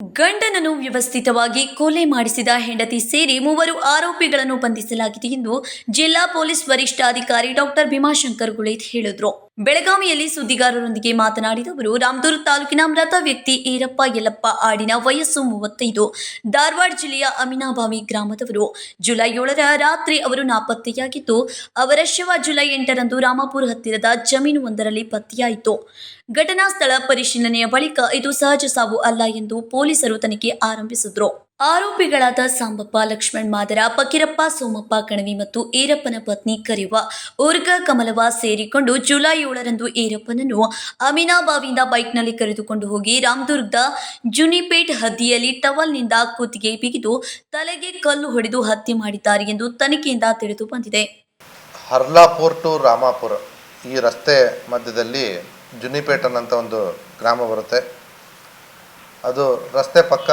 ಗಂಡನನ್ನು ವ್ಯವಸ್ಥಿತವಾಗಿ ಕೊಲೆ ಮಾಡಿಸಿದ ಹೆಂಡತಿ ಸೇರಿ ಮೂವರು ಆರೋಪಿಗಳನ್ನು ಬಂಧಿಸಲಾಗಿದೆ ಎಂದು ಜಿಲ್ಲಾ ಪೊಲೀಸ್ ವರಿಷ್ಠಾಧಿಕಾರಿ ಡಾಕ್ಟರ್ ಭೀಮಾಶಂಕರ್ ಗುಳೇತ್ ಹೇಳಿದರು. ಬೆಳಗಾವಿಯಲ್ಲಿ ಸುದ್ದಿಗಾರರೊಂದಿಗೆ ಮಾತನಾಡಿದ ಅವರು ರಾಮದುರ್ಗ ತಾಲೂಕಿನ ಮೃತ ವ್ಯಕ್ತಿ ಈರಪ್ಪ ಯಲ್ಲಪ್ಪ ಆಡಿನ ವಯಸ್ಸು ಮೂವತ್ತೈದು, ಧಾರವಾಡ ಜಿಲ್ಲೆಯ ಅಮಿನಾಬಾವಿ ಗ್ರಾಮದವರು. ಜುಲೈ ಏಳರ ರಾತ್ರಿ ಅವರು ನಾಪತ್ತೆಯಾಗಿದ್ದು, ಅವರ ಶವ ಜುಲೈ ಎಂಟರಂದು ರಾಮಪುರ ಹತ್ತಿರದ ಜಮೀನು ಒಂದರಲ್ಲಿ ಪತ್ತೆಯಾಯಿತು. ಘಟನಾ ಸ್ಥಳ ಪರಿಶೀಲನೆಯ ಬಳಿಕ ಇದು ಸಹಜ ಸಾವು ಅಲ್ಲ ಎಂದು ಪೊಲೀಸರು ತನಿಖೆ ಆರಂಭಿಸಿದ್ರು. ಆರೋಪಿಗಳಾದ ಸಾಂಬಪ್ಪ, ಲಕ್ಷ್ಮಣ್, ಮಾದರ, ಫಕೀರಪ್ಪ, ಸೋಮಪ್ಪ, ಕಣವಿ ಮತ್ತು ಈರಪ್ಪನ ಪತ್ನಿ ಕರೆಯುವ ಉರ್ಗ ಕಮಲವ ಸೇರಿಕೊಂಡು ಜುಲೈ ಏಳರಂದು ಈರಪ್ಪನನ್ನು ಅಮೀನಾಬಾವಿಯಿಂದ ಬೈಕ್ನಲ್ಲಿ ಕರೆದುಕೊಂಡು ಹೋಗಿ ರಾಮದುರ್ಗದ ಜುನಿಪೇಟ್ ಹದ್ದಿಯಲ್ಲಿ ಟವಲ್ನಿಂದ ಕುತ್ತಿಗೆ ಬಿಗಿದು ತಲೆಗೆ ಕಲ್ಲು ಹೊಡೆದು ಹತ್ಯೆ ಮಾಡಿದ್ದಾರೆ ಎಂದು ತನಿಖೆಯಿಂದ ತಿಳಿದು ಬಂದಿದೆ. ಹರ್ಲಾಪುರ್ ಟು ರಾಮಾಪುರ ಈ ರಸ್ತೆ ಮಧ್ಯದಲ್ಲಿ ಜುನಿಪೇಟ್ ಅಂತ ಒಂದು ಗ್ರಾಮ ಬರುತ್ತೆ. ಅದು ರಸ್ತೆ ಪಕ್ಕ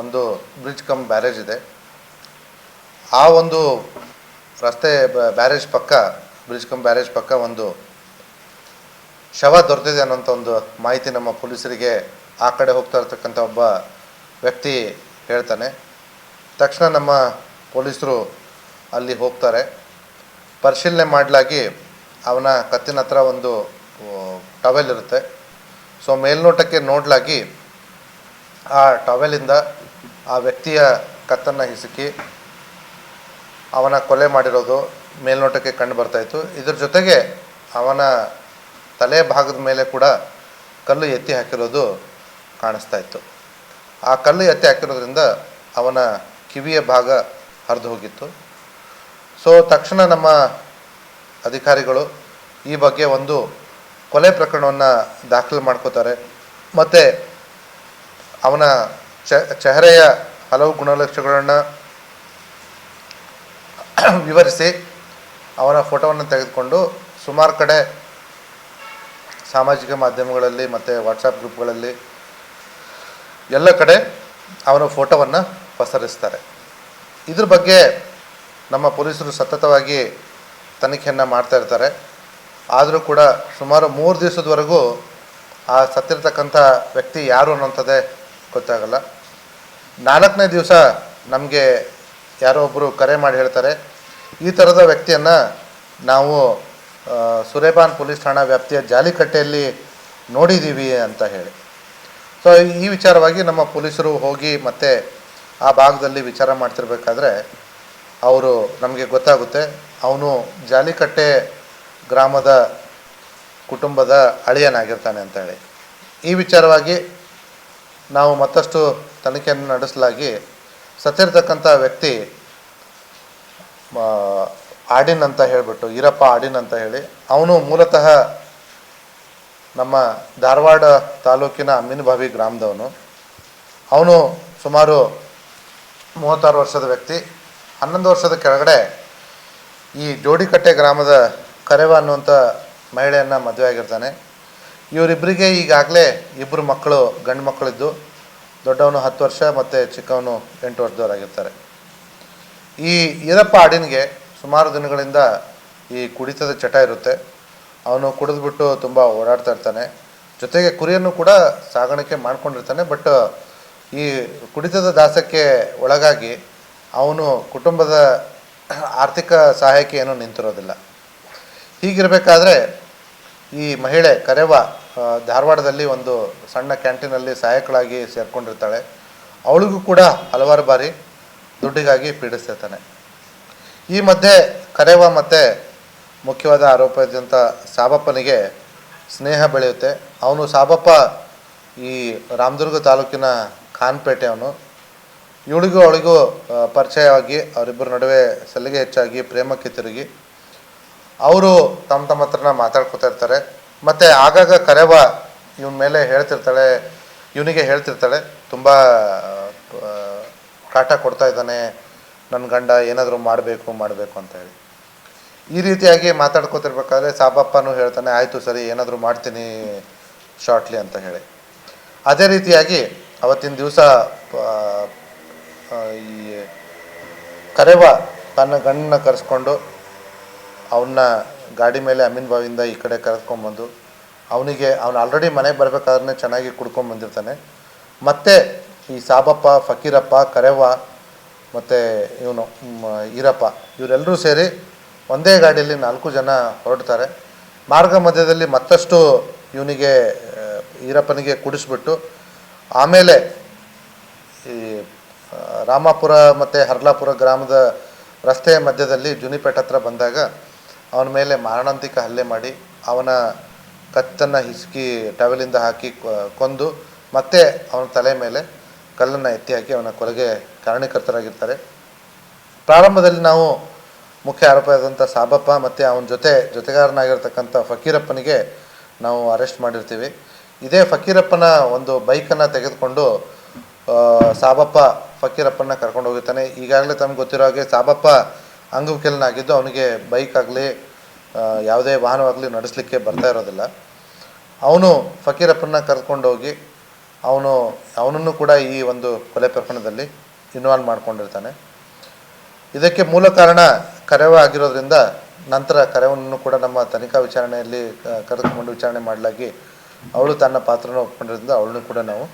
ಒಂದು ಬ್ರಿಡ್ಜ್ ಕಮ್ ಬ್ಯಾರೇಜ್ ಇದೆ. ಆ ಒಂದು ರಸ್ತೆ ಬ್ಯಾರೇಜ್ ಪಕ್ಕ, ಬ್ರಿಡ್ಜ್ ಕಮ್ ಬ್ಯಾರೇಜ್ ಪಕ್ಕ ಒಂದು ಶವ ದೊರೆತಿದೆ ಅನ್ನೋಂಥ ಒಂದು ಮಾಹಿತಿ ನಮ್ಮ ಪೊಲೀಸರಿಗೆ ಆ ಕಡೆ ಹೋಗ್ತಾ ಇರ್ತಕ್ಕಂಥ ಒಬ್ಬ ವ್ಯಕ್ತಿ ಹೇಳ್ತಾನೆ. ತಕ್ಷಣ ನಮ್ಮ ಪೊಲೀಸರು ಅಲ್ಲಿ ಹೋಗ್ತಾರೆ. ಪರಿಶೀಲನೆ ಮಾಡಲಾಗಿ ಅವನ ಕತ್ತಿನ ಹತ್ರ ಒಂದು ಟವೆಲ್ ಇರುತ್ತೆ. ಸೊ ಮೇಲ್ನೋಟಕ್ಕೆ ನೋಡಲಾಗಿ ಆ ಟವೆಲಿಂದ ಆ ವ್ಯಕ್ತಿಯ ಕತ್ತನ್ನು ಹಿಸುಕಿ ಅವನ ಕೊಲೆ ಮಾಡಿರೋದು ಮೇಲ್ನೋಟಕ್ಕೆ ಕಂಡು ಬರ್ತಾಯಿತ್ತು ಇದ್ರ ಜೊತೆಗೆ ಅವನ ತಲೆ ಭಾಗದ ಮೇಲೆ ಕೂಡ ಕಲ್ಲು ಎತ್ತಿ ಹಾಕಿರೋದು ಕಾಣಿಸ್ತಾ ಇತ್ತು. ಆ ಕಲ್ಲು ಎತ್ತಿ ಹಾಕಿರೋದ್ರಿಂದ ಅವನ ಕಿವಿಯ ಭಾಗ ಹರಿದು ಹೋಗಿತ್ತು. ಸೊ, ತಕ್ಷಣ ನಮ್ಮ ಅಧಿಕಾರಿಗಳು ಈ ಬಗ್ಗೆ ಒಂದು ಕೊಲೆ ಪ್ರಕರಣವನ್ನು ದಾಖಲು ಮಾಡ್ಕೋತಾರೆ. ಮತ್ತು ಅವನ ಚ, ಚೆಹರೆಯ ಹಲವು ಗುಣಲಕ್ಷಣಗಳನ್ನು ವಿವರಿಸಿ ಅವನ ಫೋಟೋವನ್ನು ತೆಗೆದುಕೊಂಡು ಸುಮಾರು ಕಡೆ ಸಾಮಾಜಿಕ ಮಾಧ್ಯಮಗಳಲ್ಲಿ ಮತ್ತು ವಾಟ್ಸಪ್ ಗ್ರೂಪ್ಗಳಲ್ಲಿ ಎಲ್ಲ ಕಡೆ ಅವನ ಫೋಟೋವನ್ನು ಪಸರಿಸ್ತಾರೆ. ಇದ್ರ ಬಗ್ಗೆ ನಮ್ಮ ಪೊಲೀಸರು ಸತತವಾಗಿ ತನಿಖೆಯನ್ನು ಮಾಡ್ತಾ ಇರ್ತಾರೆ. ಆದರೂ ಕೂಡ ಸುಮಾರು ಮೂರು ದಿವಸದವರೆಗೂ ಆ ಸತ್ತಿರತಕ್ಕಂಥ ವ್ಯಕ್ತಿ ಯಾರು ಅನ್ನೋಂಥದ್ದೇ ಗೊತ್ತಾಗಲ್ಲ. ನಾಲ್ಕನೇ ದಿವಸ ನಮಗೆ ಯಾರೋ ಒಬ್ಬರು ಕರೆ ಮಾಡಿ ಹೇಳ್ತಾರೆ, ಈ ಥರದ ವ್ಯಕ್ತಿಯನ್ನು ನಾವು ಸುರೇಪಾನ್ ಪೊಲೀಸ್ ಠಾಣಾ ವ್ಯಾಪ್ತಿಯ ಜಾಲಿಕಟ್ಟೆಯಲ್ಲಿ ನೋಡಿದ್ದೀವಿ ಅಂತ ಹೇಳಿ. ಸೊ ಈ ವಿಚಾರವಾಗಿ ನಮ್ಮ ಪೊಲೀಸರು ಹೋಗಿ ಮತ್ತೆ ಆ ಭಾಗದಲ್ಲಿ ವಿಚಾರ ಮಾಡ್ತಿರ್ಬೇಕಾದ್ರೆ ಅವರು ನಮಗೆ ಗೊತ್ತಾಗುತ್ತೆ, ಅವನು ಜಾಲಿಕಟ್ಟೆ ಗ್ರಾಮದ ಕುಟುಂಬದ ಅಳಿಯನಾಗಿರ್ತಾನೆ ಅಂತ ಹೇಳಿ. ಈ ವಿಚಾರವಾಗಿ ನಾವು ಮತ್ತಷ್ಟು ತನಿಖೆಯನ್ನು ನಡೆಸಲಾಗಿ ಸತ್ತಿರ್ತಕ್ಕಂಥ ವ್ಯಕ್ತಿ ಆಡಿನ್ ಅಂತ ಹೇಳಿಬಿಟ್ಟು, ಈರಪ್ಪ ಆಡಿನ್ ಅಂತ ಹೇಳಿ, ಅವನು ಮೂಲತಃ ನಮ್ಮ ಧಾರವಾಡ ತಾಲೂಕಿನ ಅಮ್ಮಿನಭಾವಿ ಗ್ರಾಮದವನು. ಅವನು ಸುಮಾರು ಮೂವತ್ತಾರು ವರ್ಷದ ವ್ಯಕ್ತಿ. ಹನ್ನೊಂದು ವರ್ಷದ ಕೆಳಗಡೆ ಈ ಜೋಡಿಕಟ್ಟೆ ಗ್ರಾಮದ ಕರೆವ ಅನ್ನುವಂಥ ಮಹಿಳೆಯನ್ನು ಮದುವೆ ಆಗಿರ್ತಾನೆ. ಇವರಿಬ್ಬರಿಗೆ ಈಗಾಗಲೇ ಇಬ್ಬರು ಮಕ್ಕಳು, ಗಂಡು ಮಕ್ಕಳಿದ್ದು. ದೊಡ್ಡವನು ಹತ್ತು ವರ್ಷ ಮತ್ತು ಚಿಕ್ಕವನು ಎಂಟು ವರ್ಷದವರಾಗಿರ್ತಾರೆ. ಈ ಈರಪ್ಪ ಆಡಿನ್ಗೆ ಸುಮಾರು ದಿನಗಳಿಂದ ಈ ಕುಡಿತದ ಚಟ ಇರುತ್ತೆ. ಅವನು ಕುಡಿದ್ಬಿಟ್ಟು ತುಂಬ ಓಡಾಡ್ತಾ ಇರ್ತಾನೆ. ಜೊತೆಗೆ ಕುರಿಯನ್ನು ಕೂಡ ಸಾಗಾಣಿಕೆ ಮಾಡ್ಕೊಂಡಿರ್ತಾನೆ. ಬಟ್ ಈ ಕುಡಿತದ ದಾಸಕ್ಕೆ ಒಳಗಾಗಿ ಅವನು ಕುಟುಂಬದ ಆರ್ಥಿಕ ಸಹಾಯಕ್ಕೆ ಏನೂ ನಿಂತಿರೋದಿಲ್ಲ. ಹೀಗಿರಬೇಕಾದ್ರೆ ಈ ಮಹಿಳೆ ಕರೆವ ಧಾರವಾಡದಲ್ಲಿ ಒಂದು ಸಣ್ಣ ಕ್ಯಾಂಟೀನಲ್ಲಿ ಸಹಾಯಕಳಾಗಿ ಸೇರಿಕೊಂಡಿರ್ತಾಳೆ. ಅವಳಿಗೂ ಕೂಡ ಹಲವಾರು ಬಾರಿ ದುಡ್ಡಿಗಾಗಿ ಪೀಡಿಸ್ತಿರ್ತಾನೆ. ಈ ಮಧ್ಯೆ ಕರೆವ ಮತ್ತು ಮುಖ್ಯವಾದ ಆರೋಪದಂಥ ಸಾಬಪ್ಪನಿಗೆ ಸ್ನೇಹ ಬೆಳೆಯುತ್ತೆ. ಅವನು ಸಾಬಪ್ಪ ಈ ರಾಮದುರ್ಗ ತಾಲೂಕಿನ ಖಾನ್ಪೇಟೆ ಅವನು. ಇವಳಿಗೂ ಅವಳಿಗೂ ಪರಿಚಯವಾಗಿ ಅವರಿಬ್ಬರ ನಡುವೆ ಸಲಿಗೆ ಹೆಚ್ಚಾಗಿ ಪ್ರೇಮಕ್ಕೆ ತಿರುಗಿ. ಅವರು ತಮ್ಮ ತಮ್ಮ ಹತ್ರನ ಮಾತಾಡ್ಕೊತಾ ಇರ್ತಾರೆ. ಮತ್ತು ಆಗಾಗ ಕರೆವ ಇವನ ಮೇಲೆ ಹೇಳ್ತಿರ್ತಾಳೆ, ಇವನಿಗೆ ಹೇಳ್ತಿರ್ತಾಳೆ, ತುಂಬ ಕಾಟ ಕೊಡ್ತಾ ಇದ್ದಾನೆ ನನ್ನ ಗಂಡ ಏನಾದರೂ ಮಾಡಬೇಕು ಮಾಡಬೇಕು ಅಂತ ಹೇಳಿ. ಈ ರೀತಿಯಾಗಿ ಮಾತಾಡ್ಕೋತಿರ್ಬೇಕಾದ್ರೆ ಸಾಬಪ್ಪನೂ ಹೇಳ್ತಾನೆ, ಆಯಿತು ಸರಿ, ಏನಾದರೂ ಮಾಡ್ತೀನಿ ಶಾರ್ಟ್ಲಿ ಅಂತ ಹೇಳಿ. ಅದೇ ರೀತಿಯಾಗಿ ಅವತ್ತಿನ ದಿವಸ ಈ ಕರೆವ ತನ್ನ ಗಂಡನ್ನ ಕರೆಸ್ಕೊಂಡು ಅವನ್ನ ಗಾಡಿ ಮೇಲೆ ಅಮೀನ್ ಬಾವಿಯಿಂದ ಈ ಕಡೆ ಕರೆದ್ಕೊಂಬಂದು ಅವನಿಗೆ, ಅವನು ಆಲ್ರೆಡಿ ಮನೆಗೆ ಬರಬೇಕಾದ್ರೆ ಚೆನ್ನಾಗಿ ಕುಡ್ಕೊಂಡು ಬಂದಿರ್ತಾನೆ. ಮತ್ತು ಈ ಸಾಬಪ್ಪ, ಫಕೀರಪ್ಪ, ಕರೆವ್ವ, ಮತ್ತು ಇವನು ಈರಪ್ಪ ಇವರೆಲ್ಲರೂ ಸೇರಿ ಒಂದೇ ಗಾಡಿಯಲ್ಲಿ ನಾಲ್ಕು ಜನ ಹೊರಡ್ತಾರೆ. ಮಾರ್ಗ ಮಧ್ಯದಲ್ಲಿ ಮತ್ತಷ್ಟು ಇವನಿಗೆ ಈರಪ್ಪನಿಗೆ ಕುಡಿಸ್ಬಿಟ್ಟು, ಆಮೇಲೆ ಈ ರಾಮಾಪುರ ಮತ್ತು ಹರ್ಲಾಪುರ ಗ್ರಾಮದ ರಸ್ತೆಯ ಮಧ್ಯದಲ್ಲಿ ಜುನಿಪೇಟ್ ಹತ್ರ ಬಂದಾಗ ಅವನ ಮೇಲೆ ಮಾರಣಾಂತಿಕ ಹಲ್ಲೆ ಮಾಡಿ ಅವನ ಕತ್ತನ್ನು ಹಿಸುಕಿ ಟವೆಲಿಂದ ಹಾಕಿ ಕೊಂದು ಮತ್ತೆ ಅವನ ತಲೆ ಮೇಲೆ ಕಲ್ಲನ್ನು ಎತ್ತಿ ಹಾಕಿ ಅವನ ಕೊಲೆಗೆ ಕಾರಣೀಕರ್ತರಾಗಿರ್ತಾರೆ. ಪ್ರಾರಂಭದಲ್ಲಿ ನಾವು ಮುಖ್ಯ ಆರೋಪಿಯಾದಂಥ ಸಾಬಪ್ಪ ಮತ್ತು ಅವನ ಜೊತೆ ಜೊತೆಗಾರನಾಗಿರ್ತಕ್ಕಂಥ ಫಕೀರಪ್ಪನಿಗೆ ನಾವು ಅರೆಸ್ಟ್ ಮಾಡಿರ್ತೀವಿ. ಇದೇ ಫಕೀರಪ್ಪನ ಒಂದು ಬೈಕನ್ನು ತೆಗೆದುಕೊಂಡು ಸಾಬಪ್ಪ ಫಕೀರಪ್ಪನ ಕರ್ಕೊಂಡು ಹೋಗಿರ್ತಾನೆ. ಈಗಾಗಲೇ ತಮ್ಗೆ ಗೊತ್ತಿರೋ ಹಾಗೆ ಸಾಬಪ್ಪ ಅಂಗವಿಕಲನಾಗಿದ್ದು ಅವನಿಗೆ ಬೈಕ್ ಆಗಲಿ ಯಾವುದೇ ವಾಹನವಾಗಲಿ ನಡೆಸಲಿಕ್ಕೆ ಬರ್ತಾ ಇರೋದಿಲ್ಲ. ಅವನು ಫಕೀರಪ್ಪನ ಕರ್ಕೊಂಡೋಗಿ ಅವನು, ಅವನನ್ನು ಕೂಡ ಈ ಒಂದು ಕೊಲೆ ಪ್ರಕರಣದಲ್ಲಿ ಇನ್ವಾಲ್ವ್ ಮಾಡಿಕೊಂಡಿರ್ತಾನೆ. ಇದಕ್ಕೆ ಮೂಲ ಕಾರಣ ಕರೆವ ಆಗಿರೋದ್ರಿಂದ ನಂತರ ಕರೆವನ್ನು ಕೂಡ ನಮ್ಮ ತನಿಖಾ ವಿಚಾರಣೆಯಲ್ಲಿ ಕರೆದುಕೊಂಡು ವಿಚಾರಣೆ ಮಾಡಲಾಗಿ ಅವಳು ತನ್ನ ಪಾತ್ರನ ಒಪ್ಕೊಂಡಿರೋದ್ರಿಂದ ಅವಳನ್ನು ಕೂಡ ನಾವು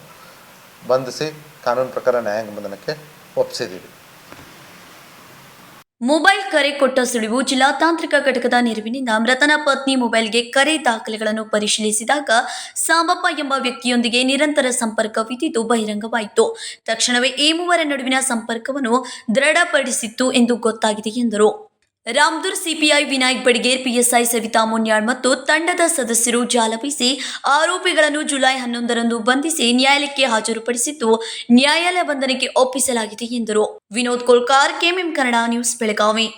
ಬಂಧಿಸಿ, ಕಾನೂನು ಪ್ರಕಾರ ನ್ಯಾಯಾಂಗ ಬಂಧನಕ್ಕೆ ಒಪ್ಪಿಸಿದ್ದೀವಿ ಮೊಬೈಲ್ ಕರೆ ಕೊಟ್ಟ ಸುಳಿವು ಜಿಲ್ಲಾ ತಾಂತ್ರಿಕ ಘಟಕದ ನೆರವಿನಿಂದ ಮೃತನ ಪತ್ನಿ ಮೊಬೈಲ್ಗೆ ಕರೆ ದಾಖಲೆಗಳನ್ನು ಪರಿಶೀಲಿಸಿದಾಗ ಸಾಂಬಪ್ಪ ಎಂಬ ವ್ಯಕ್ತಿಯೊಂದಿಗೆ ನಿರಂತರ ಸಂಪರ್ಕವಿದ್ದಿದ್ದು ಬಹಿರಂಗವಾಯಿತು. ತಕ್ಷಣವೇ ಈ ಮೂವರ ನಡುವಿನ ಸಂಪರ್ಕವನ್ನು ದೃಢಪಡಿಸಿತ್ತು ಎಂದು ಗೊತ್ತಾಗಿದೆ ಎಂದರು. ರಾಮ್ದುರ್ ಸಿಪಿಐ ವಿನಾಯಕ್ ಬಡಿಗೇರ್, ಪಿಎಸ್ಐ ಸವಿತಾ ಮುನ್ಯಾಳ್ ಮತ್ತು ತಂಡದ ಸದಸ್ಯರು ಜಾಲ ಬೀಸಿ ಆರೋಪಿಗಳನ್ನು ಜುಲೈ ಹನ್ನೊಂದರಂದು ಬಂಧಿಸಿ ನ್ಯಾಯಾಲಯಕ್ಕೆ ಹಾಜರುಪಡಿಸಿದ್ದು ನ್ಯಾಯಾಲಯ ಬಂಧನಕ್ಕೆ ಒಪ್ಪಿಸಲಾಗಿದೆ ಎಂದರು. Vinod Kolkar, KMM Kannada news Belagavi.